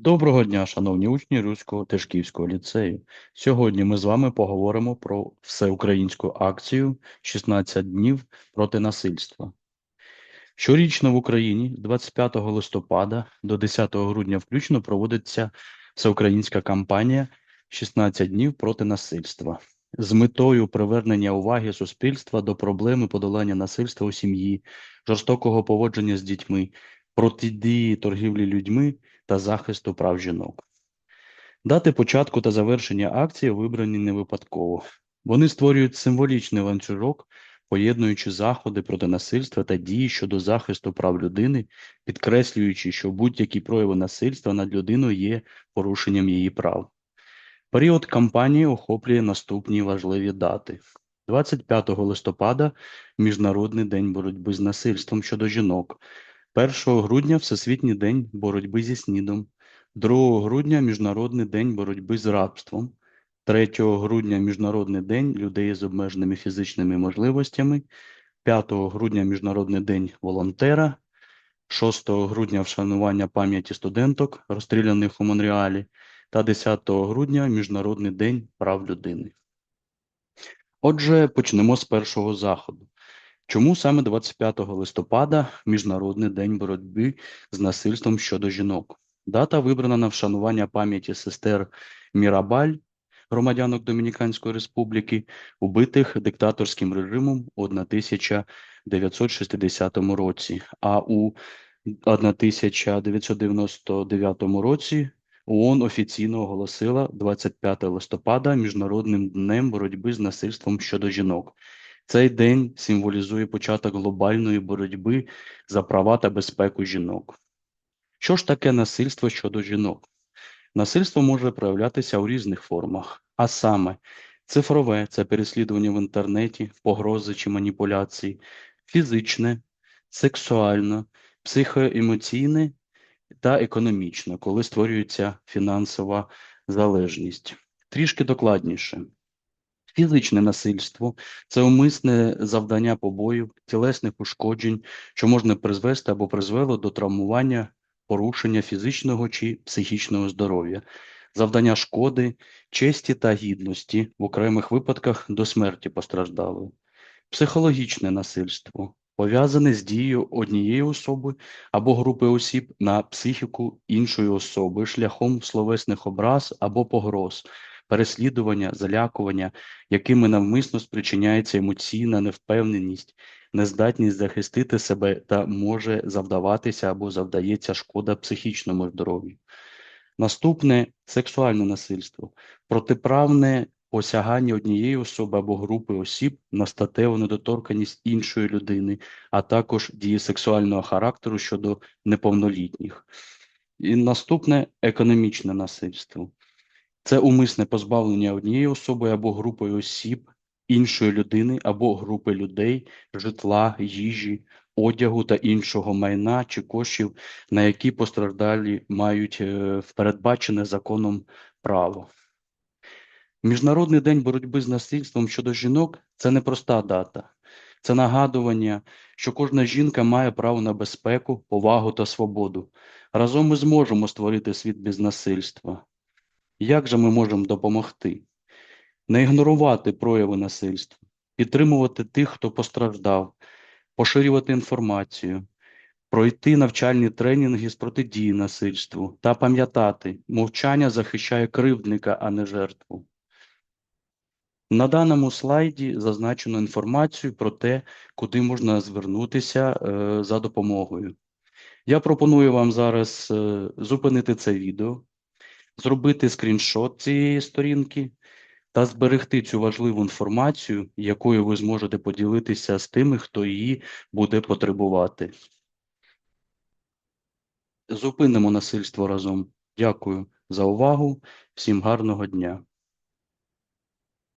Доброго дня, шановні учні Руського Тишківського ліцею. Сьогодні ми з вами поговоримо про всеукраїнську акцію «16 днів проти насильства. Щорічно в Україні 25 листопада до 10 грудня включно проводиться всеукраїнська кампанія «16 днів проти насильства з метою привернення уваги суспільства до проблеми подолання насильства у сім'ї, жорстокого поводження з дітьми, протидії торгівлі людьми та захисту прав жінок. Дати початку та завершення акції вибрані не випадково. Вони створюють символічний ланцюжок, поєднуючи заходи проти насильства та дії щодо захисту прав людини, підкреслюючи, що будь-які прояви насильства над людиною є порушенням її прав. Період кампанії охоплює наступні важливі дати. 25 листопада Міжнародний день боротьби з насильством щодо жінок. 1 грудня Всесвітній день боротьби зі СНІДом, 2 грудня Міжнародний день боротьби з рабством, 3 грудня Міжнародний день людей з обмеженими фізичними можливостями, 5 грудня Міжнародний день волонтера, 6 грудня вшанування пам'яті студенток, розстріляних у Монреалі, та 10 грудня Міжнародний день прав людини. Отже, почнемо з першого заходу. Чому саме 25 листопада Міжнародний день боротьби з насильством щодо жінок? Дата вибрана на вшанування пам'яті сестер Мірабаль, громадянок Домініканської Республіки, убитих диктаторським режимом у 1960 році, а у 1999 році ООН офіційно оголосила 25 листопада Міжнародним днем боротьби з насильством щодо жінок. Цей день символізує початок глобальної боротьби за права та безпеку жінок. Що ж таке насильство щодо жінок? Насильство може проявлятися у різних формах, а саме цифрове це переслідування в інтернеті, погрози чи маніпуляції, фізичне, сексуальне, психоемоційне та економічне, коли створюється фінансова залежність. Трішки докладніше. Фізичне насильство це умисне завдання побоїв, тілесних ушкоджень, що можна призвести або призвело до травмування, порушення фізичного чи психічного здоров'я, завдання шкоди, честі та гідності, в окремих випадках до смерті постраждалої. Психологічне насильство пов'язане з дією однієї особи або групи осіб на психіку іншої особи шляхом словесних образ або погроз, переслідування, залякування, якими навмисно спричиняється емоційна невпевненість, нездатність захистити себе та може завдаватися або завдається шкода психічному здоров'ю. Наступне сексуальне насильство, протиправне посягання однієї особи або групи осіб на статеву недоторканність іншої людини, а також дії сексуального характеру щодо неповнолітніх. І наступне економічне насильство. Це умисне позбавлення однієї особи або групи осіб, іншої людини або групи людей, житла, їжі, одягу та іншого майна чи коштів, на які постраждалі мають е, передбачене законом право. Міжнародний день боротьби з насильством щодо жінок це не проста дата, це нагадування, що кожна жінка має право на безпеку, повагу та свободу. Разом ми зможемо створити світ без насильства. Як же ми можемо допомогти? Не ігнорувати прояви насильства, підтримувати тих, хто постраждав, поширювати інформацію, пройти навчальні тренінги з протидії насильству та пам'ятати, мовчання захищає кривдника, а не жертву. На даному слайді зазначено інформацію про те, куди можна звернутися е, за допомогою. Я пропоную вам зараз е, зупинити це відео, зробити скріншот цієї сторінки та зберегти цю важливу інформацію, якою ви зможете поділитися з тими, хто її буде потребувати. Зупинимо насильство разом. Дякую за увагу. Всім гарного дня.